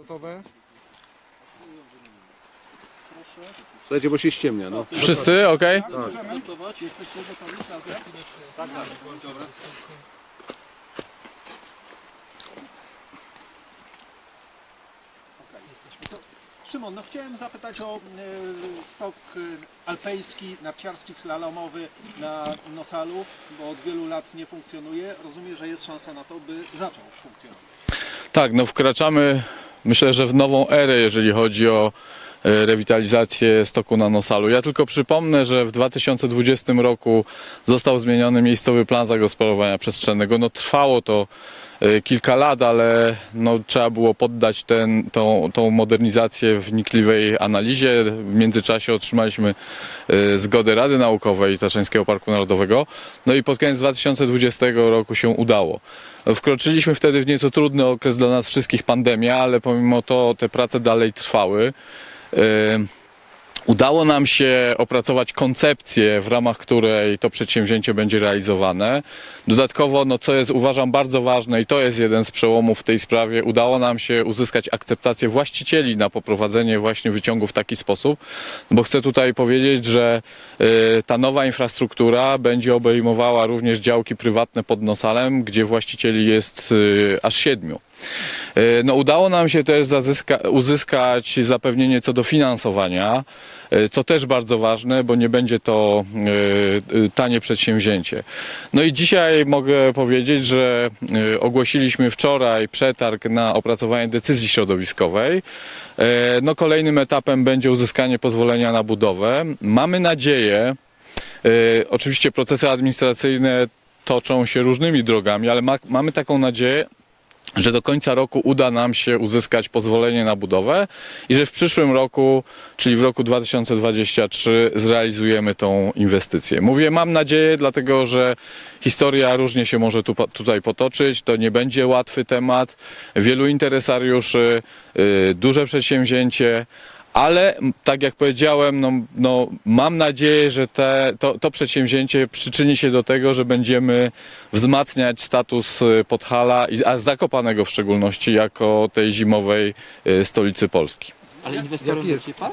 Gotowe? Słuchajcie, bo się ściemnia, no. Wszyscy, ok? Szymon, no chciałem zapytać o e, stok e, alpejski, narciarski, slalomowy na Nosalu, bo od wielu lat nie funkcjonuje. Rozumiem, że jest szansa na to, by zaczął funkcjonować. Tak, no wkraczamy myślę, że w nową erę, jeżeli chodzi o rewitalizację stoku na Nosalu. Ja tylko przypomnę, że w 2020 roku został zmieniony miejscowy plan zagospodarowania przestrzennego. No trwało to e, kilka lat, ale no, trzeba było poddać ten, tą, tą modernizację wnikliwej analizie. W międzyczasie otrzymaliśmy e, zgodę Rady Naukowej Tatrzańskiego Parku Narodowego. No i pod koniec 2020 roku się udało. Wkroczyliśmy wtedy w nieco trudny okres dla nas wszystkich pandemia, ale pomimo to te prace dalej trwały. E, Udało nam się opracować koncepcję, w ramach której to przedsięwzięcie będzie realizowane. Dodatkowo, no, co jest uważam bardzo ważne i to jest jeden z przełomów w tej sprawie, udało nam się uzyskać akceptację właścicieli na poprowadzenie właśnie wyciągu w taki sposób, no bo chcę tutaj powiedzieć, że y, ta nowa infrastruktura będzie obejmowała również działki prywatne pod Nosalem, gdzie właścicieli jest y, aż siedmiu. E, No, udało nam się też zazyska, uzyskać zapewnienie co do finansowania, e, co też bardzo ważne, bo nie będzie to e, tanie przedsięwzięcie. No i dzisiaj mogę powiedzieć, że ogłosiliśmy wczoraj przetarg na opracowanie decyzji środowiskowej. No, kolejnym etapem będzie uzyskanie pozwolenia na budowę. Mamy nadzieję, oczywiście procesy administracyjne toczą się różnymi drogami, ale ma, mamy taką nadzieję, że do końca roku uda nam się uzyskać pozwolenie na budowę i że w przyszłym roku, czyli w roku 2023 zrealizujemy tą inwestycję. Mówię mam nadzieję, dlatego że historia różnie się może tu, tutaj potoczyć, to nie będzie łatwy temat, wielu interesariuszy, y, duże przedsięwzięcie, ale tak jak powiedziałem, no, no, mam nadzieję, że te, to, to przedsięwzięcie przyczyni się do tego, że będziemy wzmacniać status y, Podhala, a Zakopanego w szczególności, jako tej zimowej y, stolicy Polski. Ale jest? będzie pan?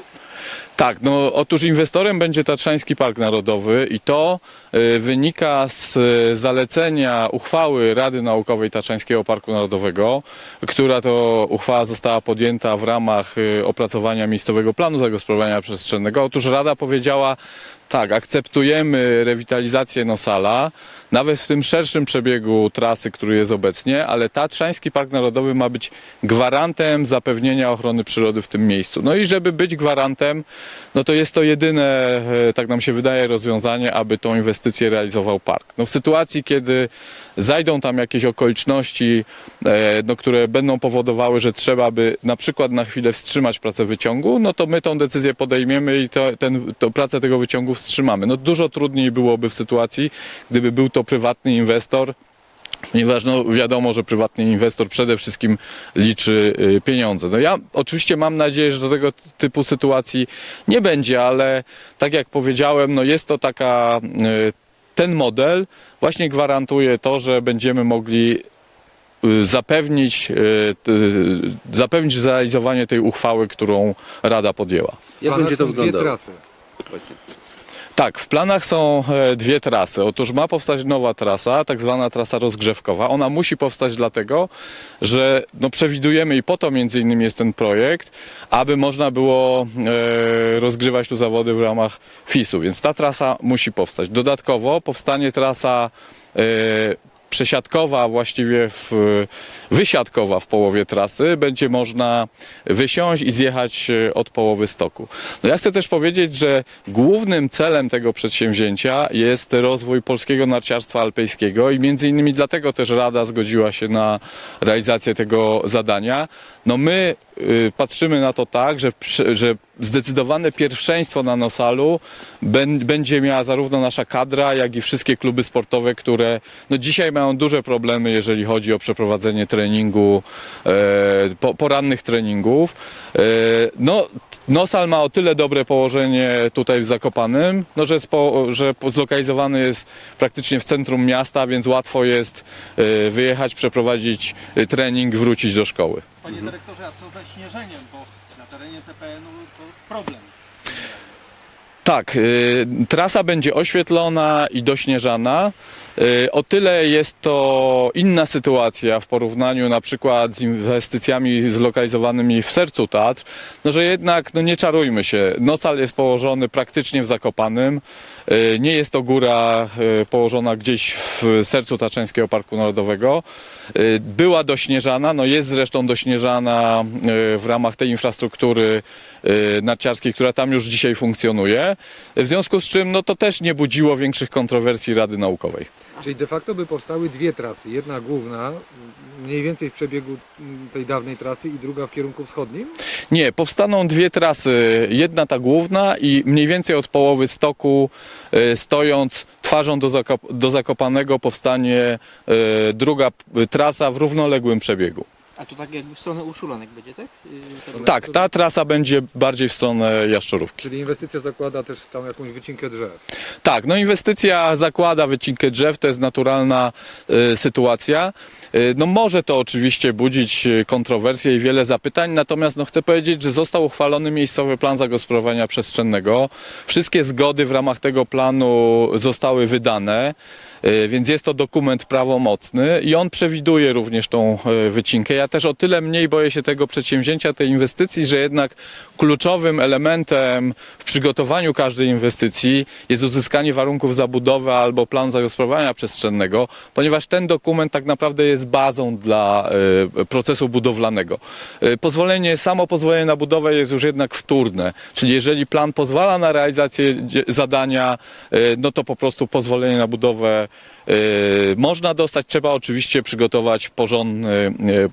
Tak, no otóż inwestorem będzie Tatrzański Park Narodowy i to y, wynika z y, zalecenia uchwały Rady Naukowej Tatrzańskiego Parku Narodowego, która to uchwała została podjęta w ramach y, opracowania miejscowego planu zagospodarowania przestrzennego. Otóż Rada powiedziała tak, akceptujemy rewitalizację Nosala, nawet w tym szerszym przebiegu trasy, który jest obecnie, ale Tatrzański Park Narodowy ma być gwarantem zapewnienia ochrony przyrody w tym miejscu. No i żeby być gwarantem, no to jest to jedyne, e, tak nam się wydaje, rozwiązanie, aby tą inwestycję realizował park. No w sytuacji, kiedy zajdą tam jakieś okoliczności, e, no, które będą powodowały, że trzeba by na przykład na chwilę wstrzymać pracę wyciągu, no to my tą decyzję podejmiemy i to, ten, to pracę tego wyciągu wstrzymamy. No dużo trudniej byłoby w sytuacji, gdyby był to prywatny inwestor, Ponieważ no, wiadomo, że prywatny inwestor przede wszystkim liczy y, pieniądze. No ja oczywiście mam nadzieję, że do tego typu sytuacji nie będzie, ale tak jak powiedziałem, no jest to taka, y, ten model właśnie gwarantuje to, że będziemy mogli y, zapewnić, zapewnić zrealizowanie tej uchwały, którą Rada podjęła. Jak będzie to są dwie wyglądało? trasy. Tak, w planach są e, dwie trasy. Otóż ma powstać nowa trasa, tak zwana trasa rozgrzewkowa. Ona musi powstać dlatego, że no, przewidujemy i po to między innymi jest ten projekt, aby można było e, rozgrywać tu zawody w ramach FIS-u, więc ta trasa musi powstać. Dodatkowo powstanie trasa e, przesiadkowa, właściwie w, wysiadkowa w połowie trasy. Będzie można wysiąść i zjechać e, od połowy stoku. No ja chcę też powiedzieć, że głównym celem tego przedsięwzięcia jest rozwój polskiego narciarstwa alpejskiego i między innymi dlatego też Rada zgodziła się na realizację tego zadania. No my y, patrzymy na to tak, że, że zdecydowane pierwszeństwo na Nosalu będzie miała zarówno nasza kadra, jak i wszystkie kluby sportowe, które no dzisiaj mają duże problemy, jeżeli chodzi o przeprowadzenie treningu, e, po, porannych treningów. E, no, Nosal ma o tyle dobre położenie tutaj w Zakopanym, no, że, spo, że zlokalizowany jest praktycznie w centrum miasta, więc łatwo jest e, wyjechać, przeprowadzić trening, wrócić do szkoły. Panie dyrektorze, a co ze śnieżeniem? Bo na terenie TPN-u to problem. Tak, y, trasa będzie oświetlona i dośnieżana. Y, O tyle jest to inna sytuacja w porównaniu na przykład z inwestycjami zlokalizowanymi w sercu Tatr, no że jednak, no nie czarujmy się, Nocal jest położony praktycznie w Zakopanym, Y, nie jest to góra y, położona gdzieś w sercu Tatrzańskiego Parku Narodowego. Była dośnieżana, no jest zresztą dośnieżana w ramach tej infrastruktury narciarskiej, która tam już dzisiaj funkcjonuje. W związku z czym no to też nie budziło większych kontrowersji Rady Naukowej. Czyli de facto by powstały dwie trasy. Jedna główna, mniej więcej w przebiegu mm, tej dawnej trasy i druga w kierunku wschodnim. Nie, powstaną dwie trasy. Jedna ta główna i mniej więcej od połowy stoku, y, stojąc twarzą do, zakop- do Zakopanego, powstanie y, druga trasa w równoległym przebiegu. A to tak jakby w stronę Urszulonek będzie, tak? Yy, tak ta trasa będzie bardziej w stronę Jaszczurówki. Czyli inwestycja zakłada też tam jakąś wycinkę drzew. Tak, no inwestycja zakłada wycinkę drzew, to jest naturalna y, sytuacja. Y, no może to oczywiście budzić y, kontrowersje i wiele zapytań, natomiast no chcę powiedzieć, że został uchwalony miejscowy plan zagospodarowania przestrzennego. Wszystkie zgody w ramach tego planu zostały wydane. Y, Więc jest to dokument prawomocny i on przewiduje również tą y, wycinkę. Ja też o tyle mniej boję się tego przedsięwzięcia, tej inwestycji, że jednak kluczowym elementem w przygotowaniu każdej inwestycji jest uzyskanie warunków zabudowy albo planu zagospodarowania przestrzennego, ponieważ ten dokument tak naprawdę jest bazą dla y, procesu budowlanego. Pozwolenie, samo pozwolenie na budowę jest już jednak wtórne, czyli jeżeli plan pozwala na realizację zadania, no to po prostu pozwolenie na budowę y, można dostać, trzeba oczywiście przygotować porządny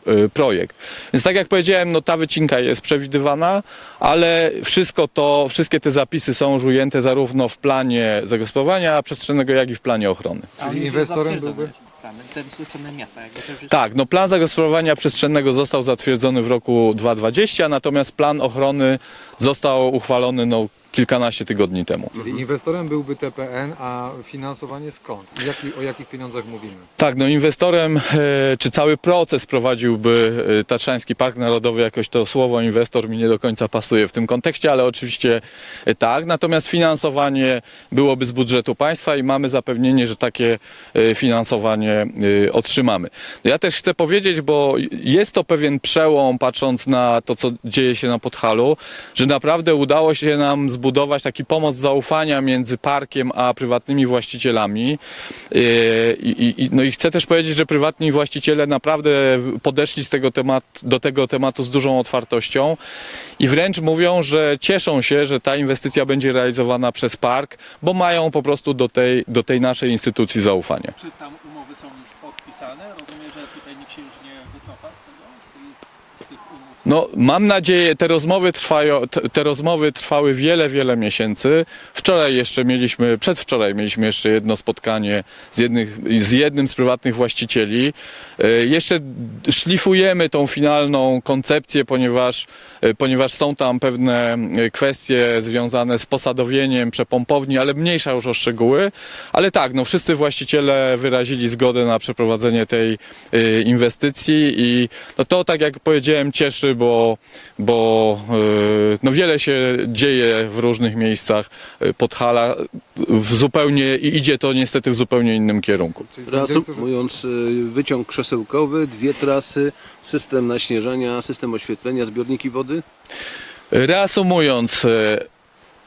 y, y, projekt. Więc tak jak powiedziałem, no ta wycinka jest przewidywana, ale wszystko to, wszystkie te zapisy są już ujęte zarówno w planie zagospodarowania przestrzennego, jak i w planie ochrony. Czyli inwestorem byłby- miasta. Tak, no plan zagospodarowania przestrzennego został zatwierdzony w roku 2020, natomiast plan ochrony został uchwalony no, kilkanaście tygodni temu. Czyli inwestorem byłby TPN, a finansowanie skąd? Jaki, o jakich pieniądzach mówimy? Tak, no inwestorem, e, czy cały proces prowadziłby e, Tatrzański Park Narodowy, jakoś to słowo inwestor mi nie do końca pasuje w tym kontekście, ale oczywiście e, tak. Natomiast finansowanie byłoby z budżetu państwa i mamy zapewnienie, że takie e, finansowanie e, otrzymamy. Ja też chcę powiedzieć, bo jest to pewien przełom, patrząc na to, co dzieje się na Podhalu, że naprawdę udało się nam zbudować taki pomost zaufania między parkiem a prywatnymi właścicielami. Yy, I, i, no i chcę też powiedzieć, że prywatni właściciele naprawdę podeszli z tego temat, do tego tematu z dużą otwartością i wręcz mówią, że cieszą się, że ta inwestycja będzie realizowana przez park, bo mają po prostu do tej, do tej naszej instytucji zaufanie. Czy tam umowy są już podpisane? Rozumiem, że tutaj nikt się już nie wycofa z tego, z, tej, z tych umów. No, mam nadzieję, te rozmowy trwają, te, rozmowy trwały wiele, wiele miesięcy. Wczoraj jeszcze mieliśmy, przedwczoraj mieliśmy jeszcze jedno spotkanie z, jednych, z jednym z prywatnych właścicieli. E, Jeszcze szlifujemy tą finalną koncepcję, ponieważ, e, ponieważ są tam pewne e, kwestie związane z posadowieniem przepompowni, ale mniejsza już o szczegóły. Ale tak, no wszyscy właściciele wyrazili zgodę na przeprowadzenie tej inwestycji i no to, tak jak powiedziałem, cieszy, bo, bo no wiele się dzieje w różnych miejscach Podhala w zupełnie i idzie to niestety w zupełnie innym kierunku. Reasumując, y, wyciąg krzesełkowy, dwie trasy, system naśnieżania, system oświetlenia, zbiorniki wody. Reasumując, e,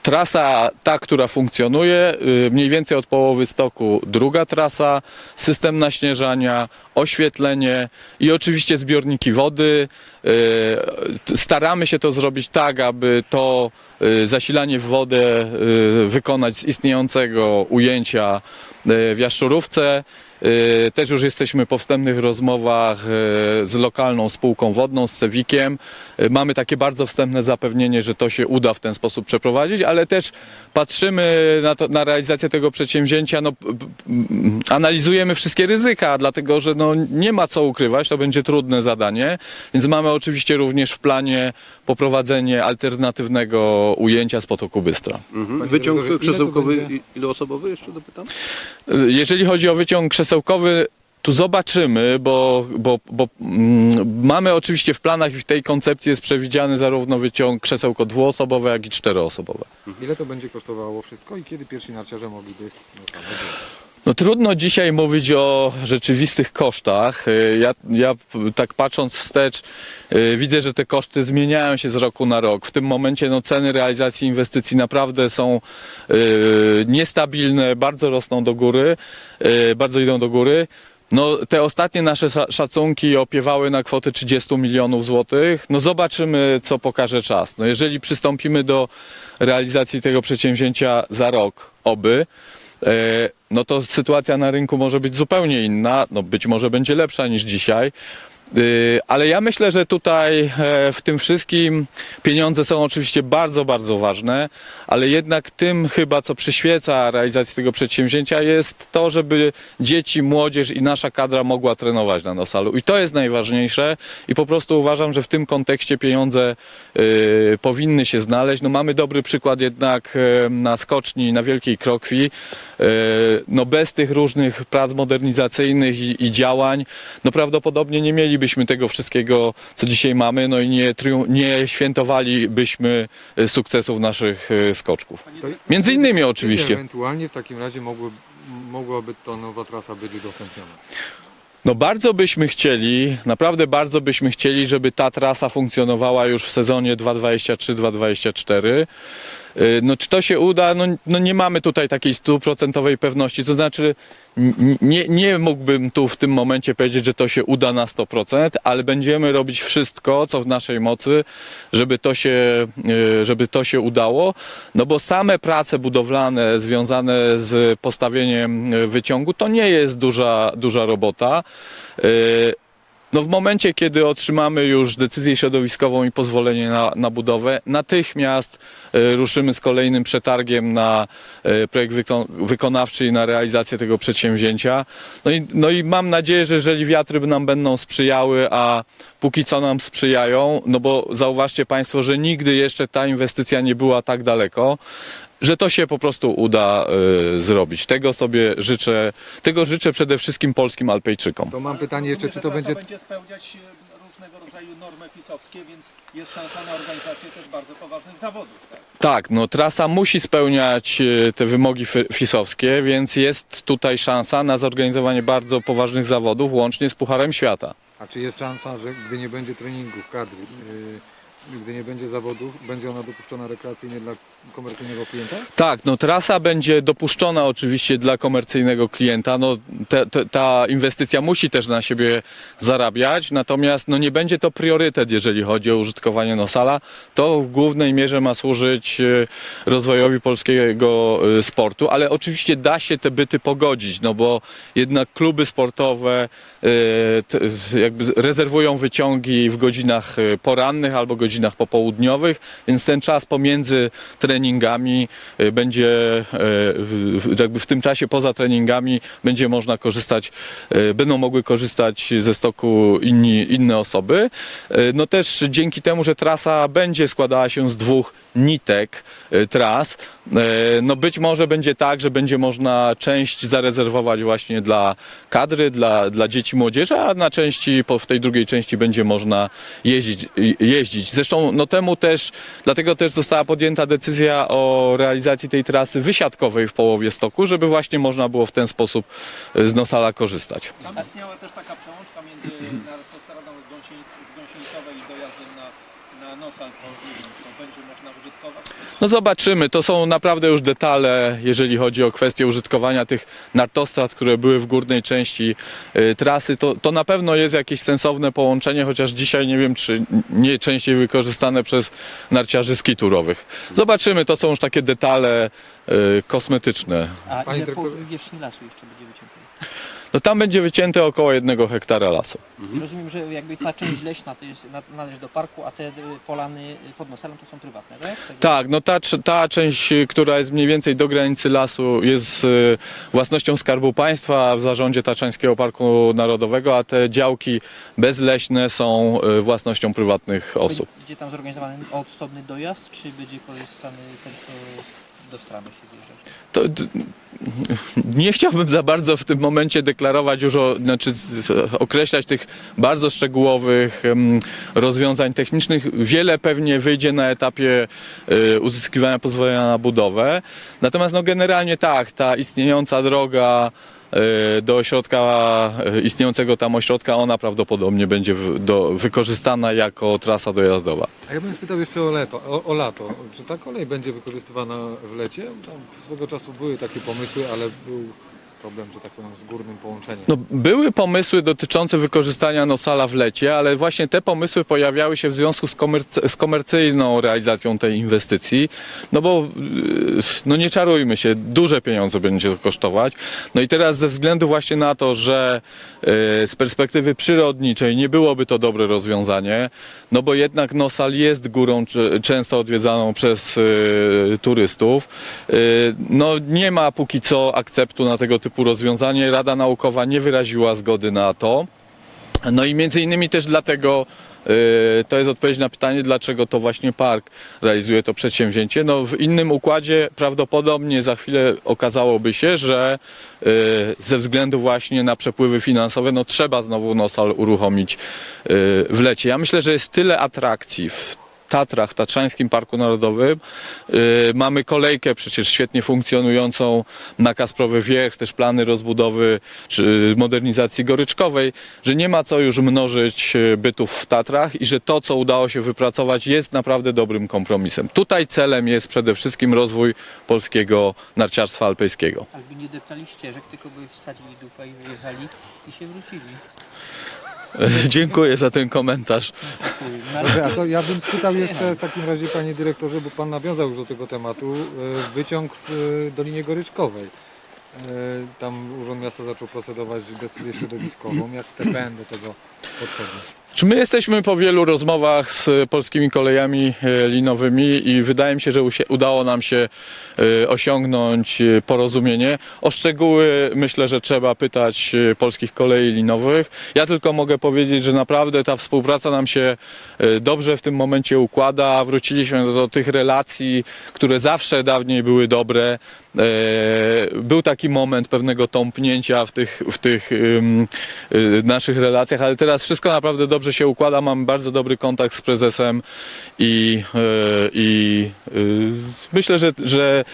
trasa ta, która funkcjonuje, e, mniej więcej od połowy stoku druga trasa, system naśnieżania, oświetlenie i oczywiście zbiorniki wody. T- Staramy się to zrobić tak, aby to e, zasilanie w wodę wykonać z istniejącego ujęcia w Jaszczurówce. E, Też już jesteśmy po wstępnych rozmowach e, z lokalną spółką wodną, z Sewikiem. E, Mamy takie bardzo wstępne zapewnienie, że to się uda w ten sposób przeprowadzić, ale też patrzymy na, to, na realizację tego przedsięwzięcia, no, analizujemy wszystkie ryzyka, dlatego że no, nie ma co ukrywać, to będzie trudne zadanie, więc mamy oczywiście również w planie poprowadzenie alternatywnego ujęcia z potoku Bystra. Mhm. Wyciąg ile krzesełkowy, będzie? i- ileosobowy jeszcze dopytam? Jeżeli chodzi o wyciąg krzesełkowy, tu zobaczymy, bo, bo, bo mm, mamy oczywiście w planach i w tej koncepcji jest przewidziany zarówno wyciąg krzesełko dwuosobowe, jak i czteroosobowe. Ile to będzie kosztowało wszystko i kiedy pierwsi narciarze mogliby no, tam, No trudno dzisiaj mówić o rzeczywistych kosztach. Y, Ja, ja tak patrząc wstecz y, widzę, że te koszty zmieniają się z roku na rok. W tym momencie no, ceny realizacji inwestycji naprawdę są y, niestabilne, bardzo rosną do góry, bardzo idą do góry. No, te ostatnie nasze sza- szacunki opiewały na kwotę 30 milionów złotych. No zobaczymy, co pokaże czas. No, jeżeli przystąpimy do realizacji tego przedsięwzięcia za rok, oby, no to sytuacja na rynku może być zupełnie inna, no być może będzie lepsza niż dzisiaj. Y, Ale ja myślę, że tutaj e, w tym wszystkim pieniądze są oczywiście bardzo, bardzo ważne, ale jednak tym chyba, co przyświeca realizacji tego przedsięwzięcia jest to, żeby dzieci, młodzież i nasza kadra mogła trenować na Nosalu. I to jest najważniejsze i po prostu uważam, że w tym kontekście pieniądze y, powinny się znaleźć. No mamy dobry przykład jednak e, na skoczni, na Wielkiej Krokwi. E, no bez tych różnych prac modernizacyjnych i, i działań, no prawdopodobnie nie mielibyśmy tego wszystkiego, co dzisiaj mamy, no i nie, nie świętowalibyśmy e, sukcesów naszych e, skoczków. Między innymi oczywiście. Ewentualnie w takim razie mogły, mogłaby to nowa trasa być udostępniona. No bardzo byśmy chcieli, naprawdę bardzo byśmy chcieli, żeby ta trasa funkcjonowała już w sezonie 2023-2024. Yy, No czy to się uda? No, no nie mamy tutaj takiej stuprocentowej pewności. To znaczy nie, nie mógłbym tu w tym momencie powiedzieć, że to się uda na 100%, ale będziemy robić wszystko, co w naszej mocy, żeby to się, yy, żeby to się udało. No bo same prace budowlane związane z postawieniem yy, wyciągu to nie jest duża, duża robota. No w momencie, kiedy otrzymamy już decyzję środowiskową i pozwolenie na, na budowę, natychmiast e, ruszymy z kolejnym przetargiem na e, projekt wyko- wykonawczy i na realizację tego przedsięwzięcia. No i, no i mam nadzieję, że jeżeli wiatry nam będą sprzyjały, a póki co nam sprzyjają, no bo zauważcie Państwo, że nigdy jeszcze ta inwestycja nie była tak daleko, że to się po prostu uda e, zrobić. Tego sobie życzę, tego życzę przede wszystkim polskim Alpejczykom. To mam pytanie jeszcze, czy to będzie... trasa będzie spełniać e, różnego rodzaju normy pisowskie, więc jest szansa na organizację też bardzo poważnych zawodów. Tak? Tak, no trasa musi spełniać e, te wymogi fisowskie, więc jest tutaj szansa na zorganizowanie bardzo poważnych zawodów, łącznie z Pucharem Świata. A czy jest szansa, że gdy nie będzie treningów, kadry, yy, gdy nie będzie zawodów, będzie ona dopuszczona rekreacyjnie dla komercyjnego klienta? Tak, no trasa będzie dopuszczona oczywiście dla komercyjnego klienta. No, te, te, ta inwestycja musi też na siebie zarabiać, natomiast no, nie będzie to priorytet, jeżeli chodzi o użytkowanie Nosala. To w głównej mierze ma służyć e, rozwojowi polskiego e, sportu, ale oczywiście da się te byty pogodzić, no bo jednak kluby sportowe e, jakby rezerwują wyciągi w godzinach porannych albo godzinach popołudniowych, więc ten czas pomiędzy treningami e, będzie w- jakby w tym czasie poza treningami będzie można korzystać, e, będą mogły korzystać ze stoku inni, inne osoby. No też dzięki temu, że trasa będzie składała się z dwóch nitek tras, no być może będzie tak, że będzie można część zarezerwować właśnie dla kadry, dla, dla dzieci młodzieży, a na części, w tej drugiej części będzie można jeździć. jeździć. Zresztą no temu też, dlatego też została podjęta decyzja o realizacji tej trasy wysiadkowej w połowie stoku, żeby właśnie można było w ten sposób z Nosala korzystać. Tam istniała też taka przełączka między autostradą z, Gąsienic, z Gąsienicowej i dojazdem na, na Nosal po Żywym. To będzie można użytkować. No zobaczymy, to są naprawdę już detale, jeżeli chodzi o kwestię użytkowania tych nartostrad, które były w górnej części y, trasy. To, to na pewno jest jakieś sensowne połączenie, chociaż dzisiaj nie wiem, czy nie częściej wykorzystane przez narciarzy skiturowych. Zobaczymy, to są już takie detale y, kosmetyczne. A ile powierzchni lasu jeszcze będzie wycięte? No tam będzie wycięte około jednego hektara lasu. Rozumiem, że jakby ta część leśna to jest, na- należy do parku, a te y, polany pod Nosalem to są prywatne, tak? Tego- Tak, no ta, cz- ta część, y, która jest mniej więcej do granicy lasu, jest y, własnością Skarbu Państwa w zarządzie Taczańskiego Parku Narodowego, a te działki bezleśne są y, własnością prywatnych osób. Będzie tam zorganizowany osobny dojazd, czy będzie korzystany tylko do stramy się? To, nie chciałbym za bardzo w tym momencie deklarować już, o, znaczy określać tych bardzo szczegółowych rozwiązań technicznych. Wiele pewnie wyjdzie na etapie e, uzyskiwania pozwolenia na budowę. Natomiast no, generalnie tak, ta istniejąca droga do ośrodka, e, istniejącego tam ośrodka, ona prawdopodobnie będzie do, wykorzystana jako trasa dojazdowa. A ja bym spytał jeszcze o, leto, o, o lato. Czy ta kolej będzie wykorzystywana w lecie? Tam swego czasu były takie pomysły, ale był problem, że tak powiem, z górnym połączeniem. No, były pomysły dotyczące wykorzystania Nosala w lecie, ale właśnie te pomysły pojawiały się w związku z, komerc- z komercyjną realizacją tej inwestycji. No bo, yy, no nie czarujmy się, duże pieniądze będzie to kosztować. No i teraz ze względu właśnie na to, że yy, z perspektywy przyrodniczej nie byłoby to dobre rozwiązanie, no bo jednak Nosal jest górą często odwiedzaną przez yy, turystów. Yy, no nie ma póki co akceptu na tego typu rozwiązanie. Rada Naukowa nie wyraziła zgody na to. No i między innymi też dlatego yy, to jest odpowiedź na pytanie, dlaczego to właśnie park realizuje to przedsięwzięcie. No w innym układzie prawdopodobnie za chwilę okazałoby się, że yy, ze względu właśnie na przepływy finansowe, no trzeba znowu Nosal uruchomić yy, w lecie. Ja myślę, że jest tyle atrakcji w Tatrach, Tatrzańskim Parku Narodowym. Yy, mamy kolejkę przecież świetnie funkcjonującą na Kasprowy Wierch, też plany rozbudowy czy modernizacji goryczkowej, że nie ma co już mnożyć yy, bytów w Tatrach i że to, co udało się wypracować jest naprawdę dobrym kompromisem. Tutaj celem jest przede wszystkim rozwój polskiego narciarstwa alpejskiego. Albo nie deptali ścieżek, tylko by wsadzili dupę i wyjechali i się wrócili. Dziękuję za ten komentarz. No, Dobrze, a to ja bym spytał jeszcze w takim razie, panie dyrektorze, bo pan nawiązał już do tego tematu, e, wyciąg w e, Dolinie Goryczkowej. E, Tam Urząd Miasta zaczął procedować decyzję środowiskową. Jak TPN do tego podchodzi? Czy my jesteśmy po wielu rozmowach z polskimi kolejami e, linowymi i wydaje mi się, że udało nam się e, osiągnąć e, porozumienie. O szczegóły myślę, że trzeba pytać polskich kolei linowych. Ja tylko mogę powiedzieć, że naprawdę ta współpraca nam się dobrze w tym momencie układa. Wróciliśmy do tych relacji, które zawsze dawniej były dobre. Był taki moment pewnego tąpnięcia w tych, w tych naszych relacjach, ale teraz wszystko naprawdę dobrze się układa. Mam bardzo dobry kontakt z prezesem i, e, i y, myślę, że, że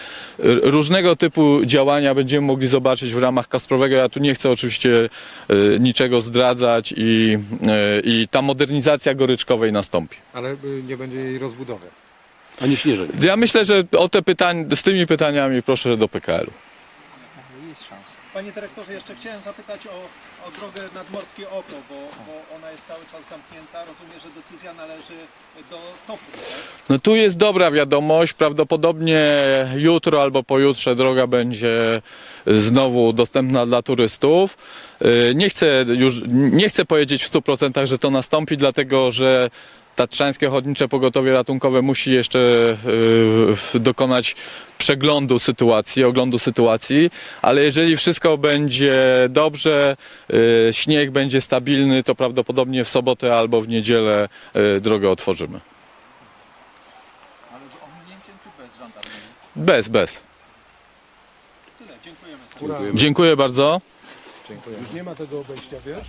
różnego typu działania będziemy mogli zobaczyć w ramach Kasprowego. Ja tu nie chcę oczywiście e, niczego zdradzać i, e, i ta modernizacja goryczkowej nastąpi. Ale e, nie będzie jej rozbudowy. Ani śnieżenie. Ja myślę, że o te pytań, z tymi pytaniami proszę do PKL-u. Panie dyrektorze, jeszcze chciałem zapytać o, o drogę nadmorskie oko, bo, bo ona jest cały czas zamknięta. Rozumiem, że decyzja należy do topu. Tak? No tu jest dobra wiadomość. Prawdopodobnie jutro albo pojutrze droga będzie znowu dostępna dla turystów. Yy, Nie chcę już nie chcę powiedzieć w 100%, że to nastąpi, dlatego że Tatrzańskie Ochotnicze Pogotowie Ratunkowe musi jeszcze yy, dokonać przeglądu sytuacji, oglądu sytuacji, ale jeżeli wszystko będzie dobrze, yy, śnieg będzie stabilny, to prawdopodobnie w sobotę albo w niedzielę yy, drogę otworzymy. Ale z ominięciem czy bez żandarmerii? Bez, bez. Tyle, dziękujemy. Dziękuję bardzo. Dziękuję. Już nie ma tego obejścia, wiesz?